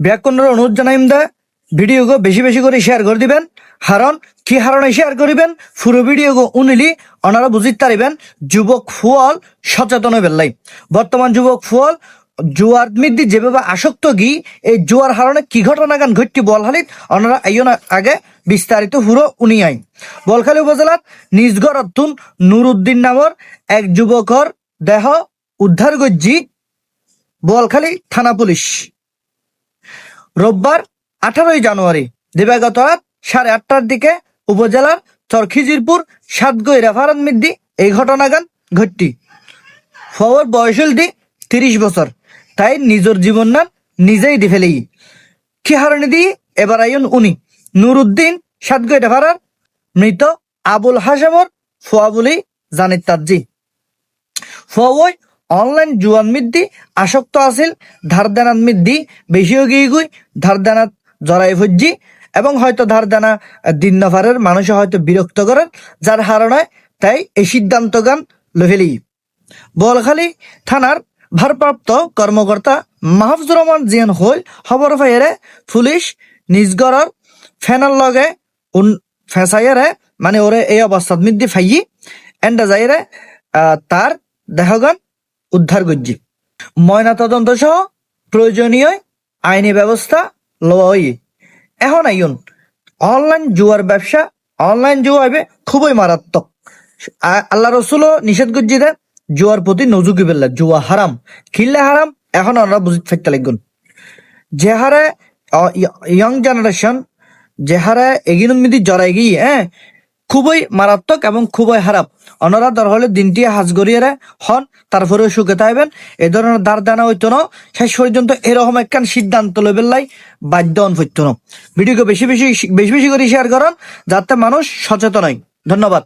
ব্যাকরণের অনুরোধ জানাইম দা ভিডিওগো বেশি বেশি করে শেয়ার করে দিবেন। কারণ কি হারণে শেয়ার করিবেন? পুরো ভিডিওগো উনিলি ওনারা বুঝিতে পারিবেন যুবক ফুয়াল সচেতন হইবেন লাই। বর্তমান যুবক ফুয়াল, জুয়ার মিদ্দি যেভাবে আসক্ত গি, এই জুয়ার হারণে কি ঘটনা গান ঘটটি বলহালিত ওনারা আইন আগে বিস্তারিত হুরো উনি আইন। বলখালী উপজেলার নিজগড় অর্থুন নুরুদ্দিন নামর এক যুবকর দেহ উদ্ধার গজ্জি বলখালী থানা পুলিশ। রোববার আঠারোই জানুয়ারি দিবাগত রাত সাড়ে আটটার দিকে উপজেলার চরখিজিরপুর সাতগই রেফারান মিদ্দি এই ঘটনাগান ঘটটি ফওয়ার বয়স হল দি তিরিশ বছর। তাই নিজের জীবন নাম নিজেই দি ফেলেই কি হারণে দিয়ে এবার আইন উনি। নুরুদ্দিন সাতগই রেফারার মৃত আবুল হাসেমর, ফোয়া বলেই জানিত তাজি ফওয় অনলাইন জুয়ান মিদ্দি, আসক্ত আছিল ধার দানাত মিদ্দি, বেশিও গিয়ে গুই ধার দানাত জড়াই ভুজি এবং হয়তো ধার দানা নফারের মানুষে হয়তো বিরক্ত করেন, যার হারণে তাই এই সিদ্ধান্ত গান লহেলি বলখালী থানার ভারপ্রাপ্ত কর্মকর্তা মাহফুজুর রহমান জিয়ান হল খবর ফাইয়ারে পুলিশ নিজগড়র ফেনার লগে উন মানে ওরে এই অবস্থাত মিদ্দি ফাইয়ি, এন্ডা যাইরে তার দেহগান উদ্ধার করছি। ময়না তদন্ত সহ প্রয়োজনীয় আইনি ব্যবস্থা হই এখন আইন অনলাইন জুয়ার ব্যবসা, অনলাইন জুয়া হবে খুবই মারাত্মক। আল্লাহ রসুলও নিষেধ করছি দেন জুয়ার প্রতি নজুকি বেল্লা, জুয়া হারাম, খিল্লে হারাম, এখন আমরা বুঝি থাকতে লাগবেন যে হারে ইয়ং জেনারেশন, যে হারে এগিয়ে মিদি জড়াই গিয়ে হ্যাঁ খুবই মারাত্মক এবং খুবই খারাপ। অনরা দর হলে দিনটি হাজ গড়িয়ে হন তারপরে সুখে থাকবেন এ ধরনের দার দানা হইতো না। শেষ পর্যন্ত এরকম একখান সিদ্ধান্ত লইবেন লাই বাধ্য হন হইতো ভিডিওকে বেশি বেশি বেশি বেশি করে শেয়ার করুন যাতে মানুষ সচেতন হয়। ধন্যবাদ।